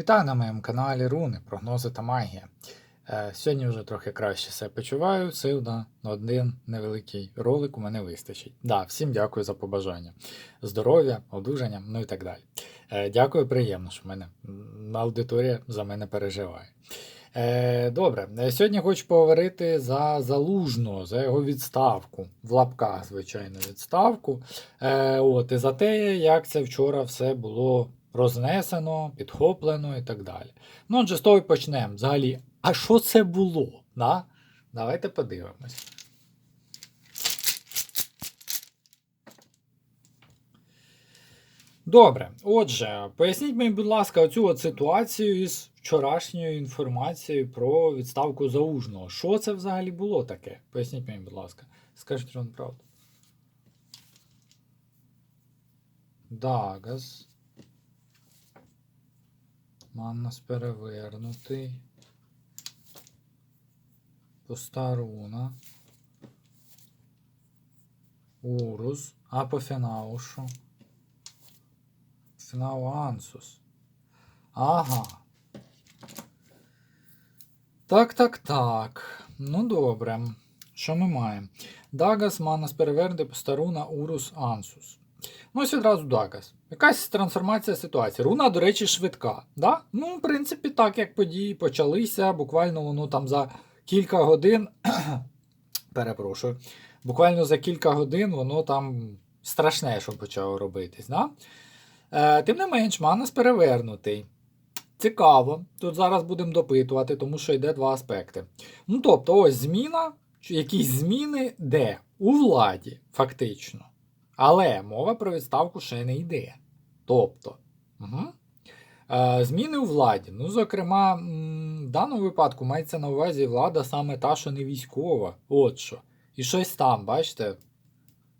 Вітаю на моєму каналі Руни, прогнози та магія. Е, Сьогодні вже трохи краще себе почуваю. Сил на один невеликий ролик у мене вистачить. Да, всім дякую за побажання. Здоров'я, одужання, ну і так далі. Е, Дякую, приємно, що мене аудиторія за мене переживає. Е, Добре, сьогодні хочу поговорити за залужного, за його відставку. В лапках, звичайно, відставку. От, і за те, як це вчора все було рознесено, підхоплено і так далі. Ну, отже, з того і почнемо. Взагалі, а що це було? Да? Давайте подивимось. Добре, отже, поясніть мені, будь ласка, оцю от ситуацію із вчорашньою інформацією про відставку заужного. Що це взагалі було таке? Поясніть мені, будь ласка. Скажіть вам правду. Дагас. Маннас перевернутий. Постаруна. Урус. А по фіналу що? Фінал Ансус. Ага. Так, так, так. Ну добре. Що ми маємо? Дагас, Манас перевернути, Постаруна, Урус, Ансус. Ну, ось відразу Дагас. Якась трансформація ситуації. Руна, до речі, швидка. Да? Ну, в принципі, так як події почалися, буквально воно там за кілька годин. Перепрошую. Буквально за кілька годин воно там страшне, що почало робитись. Да? Е, тим не менш, Манас перевернутий. Цікаво. Тут зараз будемо допитувати, тому що йде два аспекти. Ну, тобто, ось зміна, якісь зміни де? У владі, фактично. Але мова про відставку ще не йде. Тобто, угу. зміни у владі. Ну, зокрема, в даному випадку мається на увазі влада саме та, що не військова. От що. І щось там, бачите,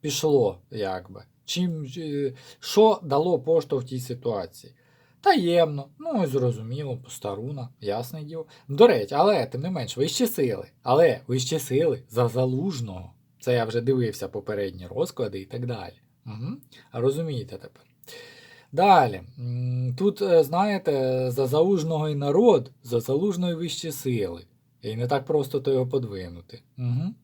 пішло, якби. Чим, е, що дало поштовх тій ситуації? Таємно, ну зрозуміло, постаруна, ясне діло. До речі, але тим не менш, вищі сили. Але вищі сили за залужного. Це я вже дивився попередні розклади і так далі. Угу. Розумієте тепер. Далі. Тут, е, знаєте, за залужного і народ, за залужної вищі сили. І не так просто то його подвинути. Угу.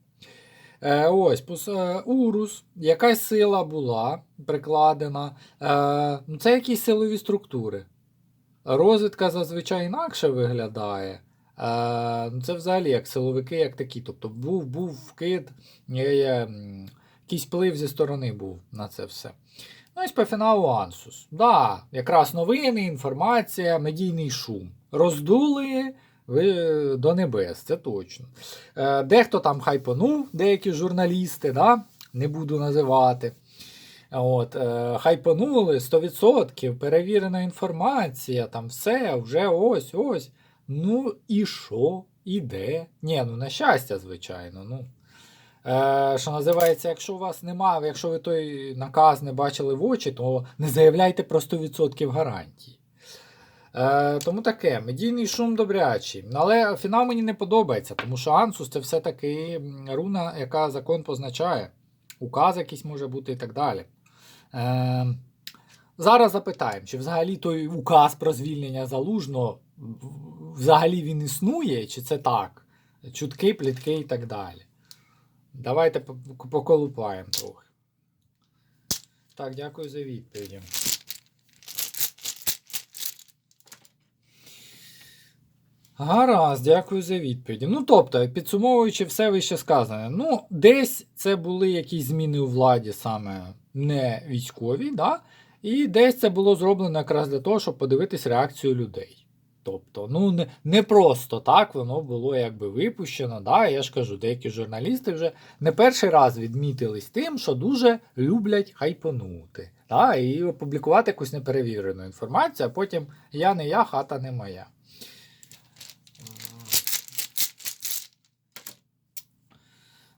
Е, ось, пос- е, Урус, якась сила була прикладена. Е, ну, це якісь силові структури. Розвідка зазвичай інакше виглядає. Ну, це взагалі як силовики, як такі. Тобто був, був вкид, якийсь вплив зі сторони був на це все. Ну, і по фіналу Ансус. Да, якраз новини, інформація, медійний шум. Роздули ви до небес, це точно. Е, Дехто там хайпонув, деякі журналісти, да? не буду називати. От, е, хайпонули 100%, перевірена інформація, там все, вже ось ось. Ну і що? І де? Ні, ну на щастя, звичайно. ну. Е, що називається, якщо у вас немає, якщо ви той наказ не бачили в очі, то не заявляйте про 100% гарантії. Е, тому таке, медійний шум добрячий. Але фінал мені не подобається, тому що Ансус це все-таки руна, яка закон позначає. Указ якийсь може бути і так далі. Е, зараз запитаємо, чи взагалі той указ про звільнення залужного взагалі він існує, чи це так? Чутки, плітки і так далі. Давайте поколупаємо трохи. Так, дякую за відповіді. Гаразд, дякую за відповіді. Ну, тобто, підсумовуючи все вище сказане, ну, десь це були якісь зміни у владі, саме не військові, да? і десь це було зроблено якраз для того, щоб подивитись реакцію людей. Тобто, ну не, не просто так воно було якби випущено. Да? Я ж кажу, деякі журналісти вже не перший раз відмітились тим, що дуже люблять хайпонути. Да? І опублікувати якусь неперевірену інформацію, а потім я не я, хата не моя.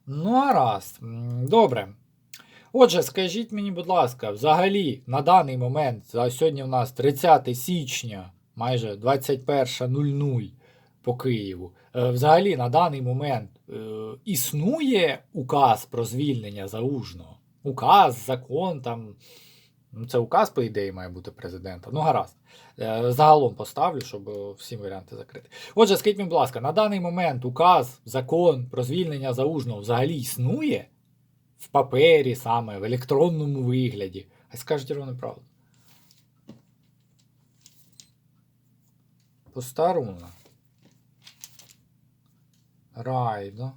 Ну, гаразд. М, Добре. Отже, скажіть мені, будь ласка, взагалі на даний момент, а сьогодні в нас 30 січня, майже 21.00 по Києву. е, Взагалі на даний момент е, існує указ про звільнення залужного? Указ, закон там. Ну, це указ, по ідеї, має бути президента. Ну, гаразд. Е, Загалом поставлю, щоб всі варіанти закрити. Отже, скажіть мені, будь ласка, на даний момент указ, закон про звільнення залужного взагалі існує в папері саме, в електронному вигляді. А скажіть ровно правду. Постаруна. Райдо.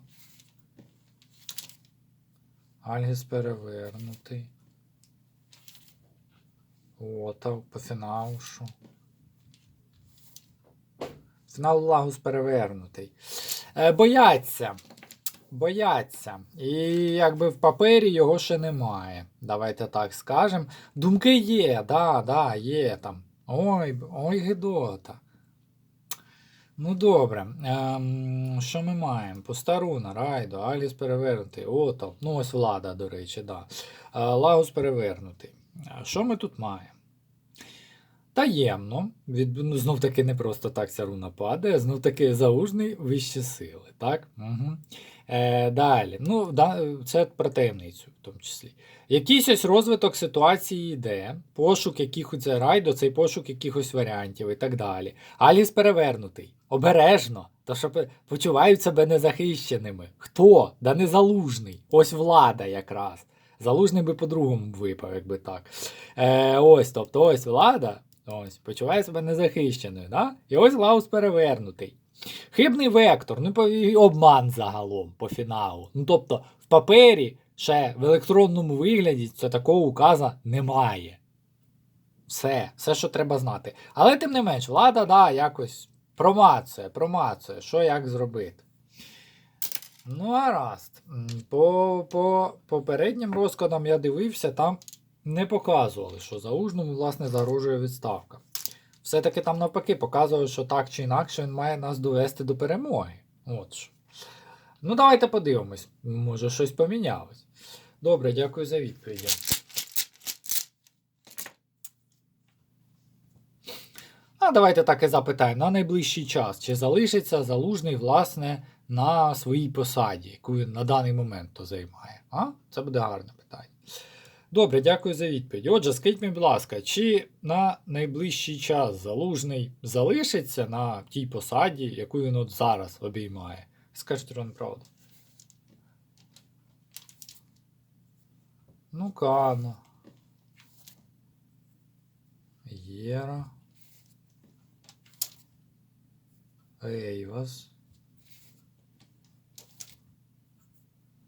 Альгіс перевернутий. Отав по фінаушу. Фінал Лагус перевернутий. Е, бояться. Бояться. І якби в папері його ще немає. Давайте так скажемо. Думки є, да, да, є там. Ой, ой, Гедота. Ну добре. Ем, що ми маємо? Постаруна, Райдо, Аліс перевернутий, Ото. Ну, ось влада, до речі, да. Е, Лагус перевернутий. Що ми тут маємо? Таємно, від, ну, знов таки не просто так ця руна падає, знов таки заужний вищі сили. Так? Угу. Е, далі. Ну, да, це про таємницю, в тому числі. Якийсь ось розвиток ситуації йде, пошук якихось райдо, цей пошук якихось варіантів і так далі. Аліс перевернутий. Обережно, то що почувають себе незахищеними. Хто? Да не залужний. Ось влада якраз. Залужний би по-другому випав, якби так. Е, ось, тобто, ось влада, ось, почуває себе незахищеною. Да? І ось Лаус перевернутий. Хибний вектор, ну і обман загалом по фіналу. Ну тобто, в папері ще в електронному вигляді це такого указа немає. Все, все, що треба знати. Але тим не менш, влада, да, якось промацує, промацує, що як зробити. Ну, гаразд. По, по попереднім розкладам я дивився, там не показували, що заужному, власне, загрожує відставка. Все-таки там навпаки показували, що так чи інакше він має нас довести до перемоги. От що. Ну, давайте подивимось. Може, щось помінялось. Добре, дякую за відповіді. А давайте так і запитаємо на найближчий час, чи залишиться залужний, власне, на своїй посаді, яку він на даний момент то займає. А? Це буде гарне питання. Добре, дякую за відповідь. Отже, скажіть мені, будь ласка, чи на найближчий час залужний залишиться на тій посаді, яку він от зараз обіймає? Скажіть вам правду. Ну, Кано. Єра. Ейвас.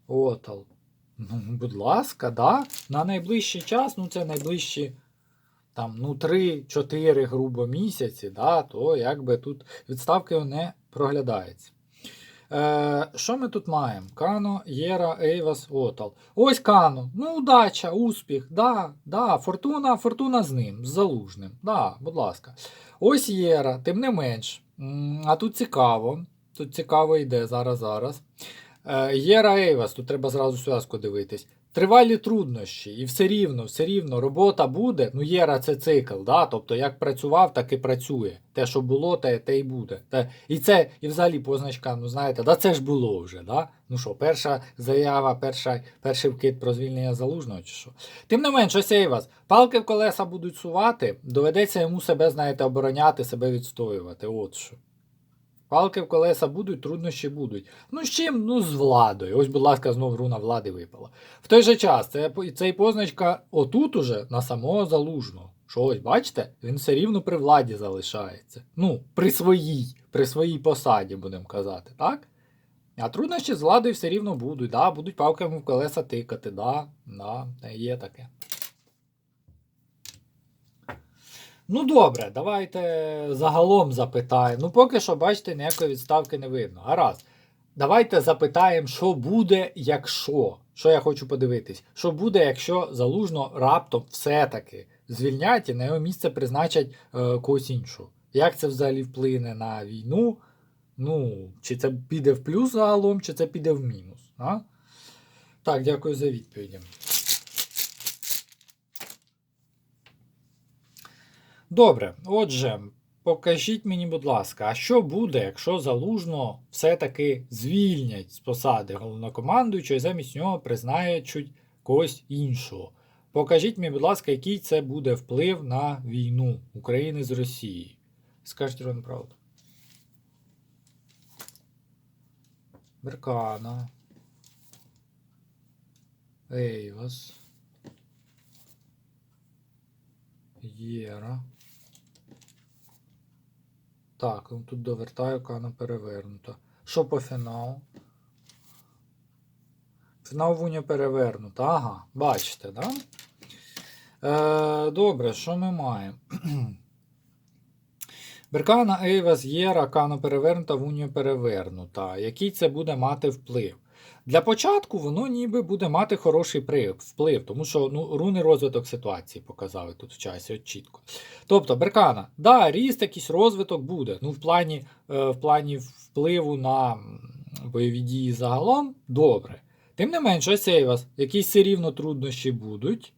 Отал. Ну, будь ласка, да. На найближчий час, ну це найближчі там, ну, 3-4 грубо місяці, да, то якби тут відставки не проглядається. Е, що ми тут маємо? Кано, Єра, Ейвас, Отал. Ось Кано. Ну, удача, успіх. Да, да, фортуна, фортуна з ним, з залужним. Да, будь ласка. Ось Єра, тим не менш. А тут цікаво. Тут цікаво йде зараз, зараз. Е, Єра Ейвас, тут треба зразу зв'язку дивитись. Тривалі труднощі, і все рівно, все рівно, робота буде. Ну, Єра це цикл, да? тобто як працював, так і працює. Те, що було, те, те і буде. Те, і це, і взагалі позначка, ну знаєте, да це ж було вже. Да? Ну що, перша заява, перша, перший вкид про звільнення залужного чи що. Тим не менш, ось Ейвас, палки в колеса будуть сувати, доведеться йому себе, знаєте, обороняти, себе відстоювати. От що. Палки в колеса будуть, труднощі будуть. Ну з чим? Ну з владою. Ось, будь ласка, знов руна влади випала. В той же час, це, цей позначка отут уже на самого залужного. Що ось, бачите, він все рівно при владі залишається. Ну, при своїй, при своїй посаді, будемо казати, так? А труднощі з владою все рівно будуть, да, будуть палками в колеса тикати, да, да, є таке. Ну добре, давайте загалом запитаємо. Ну, поки що, бачите, ніякої відставки не видно. Гаразд. Давайте запитаємо, що буде, якщо. Що я хочу подивитись? Що буде, якщо залужно раптом все-таки звільнять і на його місце призначать е, когось іншого? Як це взагалі вплине на війну? Ну, чи це піде в плюс загалом, чи це піде в мінус? А? Так, дякую за відповіді. Добре, отже, покажіть мені, будь ласка, а що буде, якщо залужно все-таки звільнять з посади головнокомандуючого і замість нього призначать когось іншого? покажіть мені, будь ласка, який це буде вплив на війну України з Росією. Скажіть Ірон правду. Беркана. Ейвас. Єра. Так, ну тут довертаю кана перевернута. Що по фіналу? Фінал вуня перевернута. Ага, бачите, да? Е, добре, що ми маємо? Беркана Ейвас Єра, Кано перевернута, Вуня перевернута. Який це буде мати вплив? Для початку воно ніби буде мати хороший вплив, тому що ну, руни розвиток ситуації показали тут в часі от чітко. Тобто, Беркана, да, ріст, якийсь розвиток буде. Ну, в плані, е, в плані впливу на бойові дії загалом добре. Тим не менше, ось Ейвас, якісь все рівно труднощі будуть.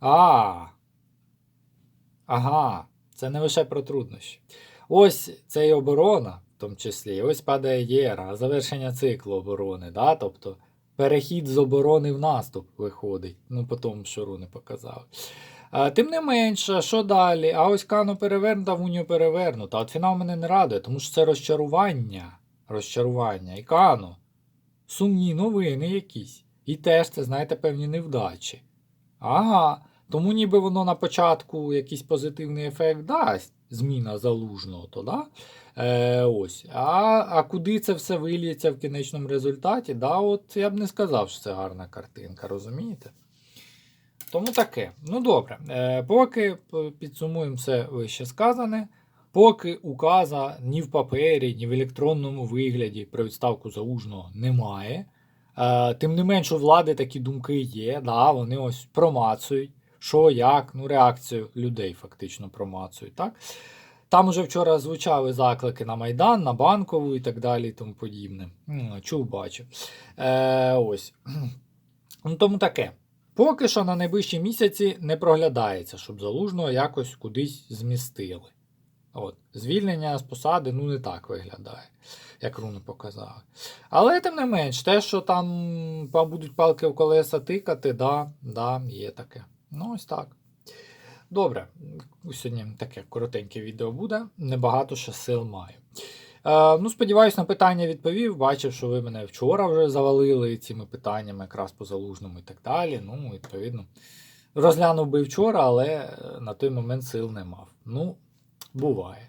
А. Ага, це не лише про труднощі. Ось це і оборона, тому числі. Ось падає єра, завершення циклу оборони. Да? Тобто перехід з оборони в наступ виходить. Ну, по тому, що руни показали. А, тим не менше, що далі? А ось Кано перевернута, Вуньо перевернута. От фінал мене не радує, тому що це розчарування. Розчарування. І Кано. Сумні новини якісь. І теж це, знаєте, певні невдачі. Ага. Тому ніби воно на початку якийсь позитивний ефект дасть, зміна залужного, то да? Е, ось. А, а куди це все виліється в кінечному результаті? Да, от я б не сказав, що це гарна картинка, розумієте? Тому таке. Ну добре. Е, поки підсумуємо все вище сказане. Поки указа ні в папері, ні в електронному вигляді про відставку залужного немає. Е, тим не менш, у влади такі думки є, да, вони ось промацують, що, як, ну, реакцію людей фактично промацують. Так? Там уже вчора звучали заклики на Майдан, на Банкову і так далі, і тому подібне. Чув, бачив. Е, ось. Ну, тому таке. Поки що на найближчі місяці не проглядається, щоб залужного якось кудись змістили. От. Звільнення з посади ну, не так виглядає, як руни показали. Але тим не менш, те, що там будуть палки в колеса тикати, да, да, є таке. Ну, ось так. Добре, сьогодні таке коротеньке відео буде. Небагато ще сил маю. Е, ну, сподіваюсь, на питання відповів. Бачив, що ви мене вчора вже завалили цими питаннями, якраз по залужному і так далі. Ну, відповідно, розглянув би вчора, але е, на той момент сил не мав. Ну, буває.